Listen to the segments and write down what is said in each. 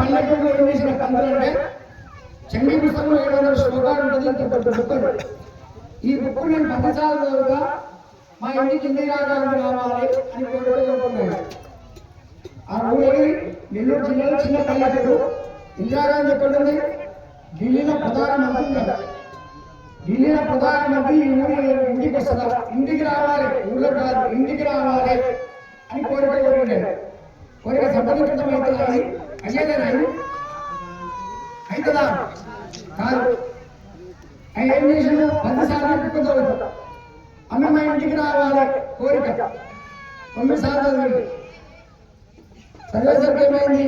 పల్లెటూరులో ఏం చేసిన పంతులు చెంగి పుస్తకంలో ఏడు వందల శ్లోకాలు ఉంటుంది ఇంత పెద్ద బుక్ ఈ బుక్కు నేను పదిసార్లు చదువుగా మా ఇంటికి ఇందిరాగాంధీ రావాలి అని కోరుకుంటున్నాను ఆ ఊరి నెల్లూరు జిల్లాలో చిన్న పల్లెటూరు. ఇందిరాగాంధీ ఎక్కడ ఢిల్లీలో ప్రధానమంత్రి కదా. ఢిల్లీలో ప్రధానమంత్రి ఈ ఊరి ఇంటికి వస్తుందా ఇంటికి రావాలి. ఊళ్ళో కాదు ఇంటికి రావాలి అని కోరిక కోరుకున్నాడు కోరిక సంబంధితమైతే అవుతుంది అయ్యేదేనా అవుతుందా కాదు. ఏం చేసిండు పది సార్లు చెప్పుకుంటూ అమ్మ మా ఇంటికి రావాలి కోరిక. తొమ్మిది సార్లు చదివింది చదివేసరికి ఏమైంది?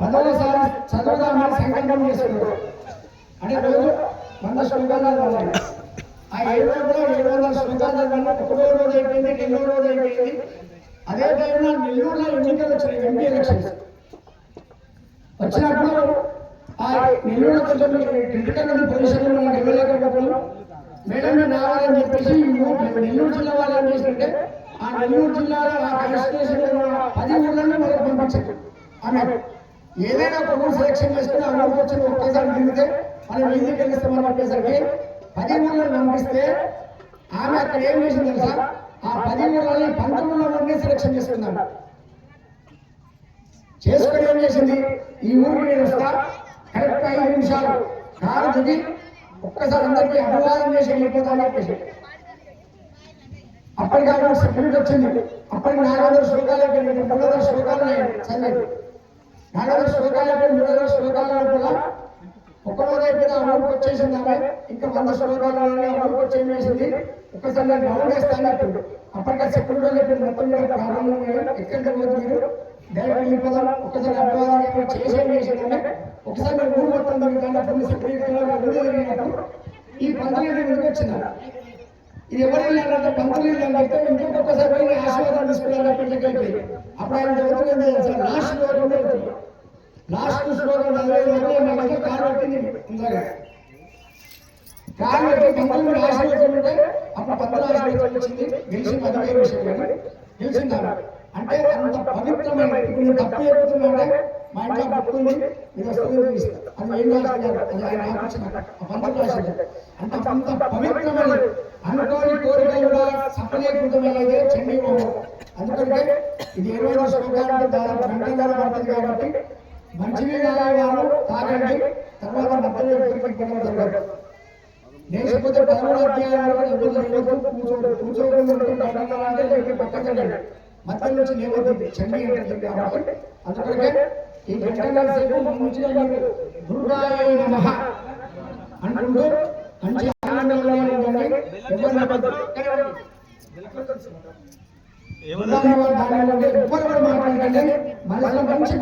పదవసారి చదవదామని సంకల్పం చేశాడు అంటే రోజు వంద శ్లోకాలు చదవాలి. ఆ ఏడు వందల ఏడు వందల శ్లోకాలు చదవాలి. ఒకటో రోజు అయిపోయింది రెండో రోజు అయిపోయింది. అదే టైంలో నెల్లూరులో ఎన్నికలు వచ్చినాయి ఎంపీ ఎలక్షన్స్. వచ్చినప్పుడు ఆ నెల్లూరు కొంచెం క్రిటికల్ ఉంది మనం ఇవ్వలేకపోతున్నాం మేడం మీరు రావాలని చెప్పేసి నెల్లూరు జిల్లా వాళ్ళు ఏం చేసినట్టే ఆ నెల్లూరు జిల్లాలో ఆ కాన్స్టిట్యూషన్ పది ఊర్లలో మనకు పంపించారు. ఆమె ఏదైనా ఒక ఊరు సెలక్షన్ చేసుకుని ఆ ఊరికి వచ్చిన ఒక్కసారి తిరిగితే మనం ఈజీ గెలుస్తామని చెప్పేసరికి పది ఊళ్ళని పంపిస్తే ఆమె అక్కడ ఏం చేసింది తెలుసా? ఆ పది ఊళ్ళని పంతొమ్మిది ఊరిని సెలక్షన్ చేసుకుందాం చేసుకుని ఏం చేసింది? ఈ ఊరికి నేను వస్తా. కరెక్ట్ ఐదు నిమిషాలు. కాదు దిగి ఒక్కసారి అందరికీ అభివాదం చేసి వెళ్ళిపోతాను చెప్పేసి. అప్పటికి ఆమె సెక్యూరిటీ వచ్చింది. అప్పటికి నాలుగు శ్లోకాలు అయిపోయింది మూడు వందల శ్లోకాలు ఉన్నాయి చదివి నాలుగు వందల శ్లోకాలు అయిపోయి మూడు వందల శ్లోకాల లోపల ఒక్క రోజు అయిపోయిన ఆ ఊరికి వచ్చేసింది ఆమె. ఇంకా వంద శ్లోకాలు ఉన్నాయి, ఆ ఊరికి వచ్చి ఏం చేసింది? ఒక్కసారి నేను రౌండ్ అప్పుడు అప్పటికే సెక్యూరిటీ అయిపోయింది మొత్తం ప్రాబ్లం ఎక్కడికి పోతుంది డైరెక్ట్ ఒక్కసారి అభివాదం ఏమో చేసి ఒకసారి మీరు ఊరు మొత్తం తిరుగుతాను అప్పుడు ఈ పంతులు ఎందుకు ఇది ఎవరైనా వెళ్ళారంటే పంతులు వెళ్ళారంటే ఇంకొకసారి పోయి ఆశీర్వాదం తీసుకున్నాను పెళ్ళికి అప్పుడు ఆయన చదువుతుంది లాస్ట్ శ్లోకం లాస్ట్ శ్లోకం చదివేది మనకి పెట్టింది ఇందాక కారు పెట్టి పంతులు ఉంటే అప్పుడు పంతులు వచ్చింది. గెలిచి పదవే విషయం కానీ. గెలిచిందా? అంటే అంత పవిత్రమైన ఇప్పుడు తప్పు చెప్తున్నానంటే మా ఇంట్లో పట్టుకుంది ఇది వస్తుంది. అది ఏం రాసినారు అది ఆయన ఆలోచన. పంతులు రాశాడు అంత అంత పవిత్రమైనది. అనుకోని కోరికలు కూడా సఫలీకృతమైనదే చెండి అందుకంటే ఇది ఇరవై రోజుల శ్లోకానికి దాదాపు గంటన్నర పడుతుంది కాబట్టి మంచివి తాగేవారు తాగండి తర్వాత మధ్యలో జరగదు లేకపోతే పదమూడు అధ్యాయం వరకు ఎప్పుడు జరగదు కూర్చోడు కూర్చోకుండా ఉంటే గంటన్నర అంటే పక్కన మధ్యలో నుంచి లేవద్దు చెండి ఉంటుంది కాబట్టి. అందుకనే ఈ గంటన్నర సేపు మీరు దుర్గాయ నమః. అనుకుంటూ మంచి ఆనందంలో ఉండండి. ఎవరిని ఎవరు మాట్లాడకండి. మనసులో మంచి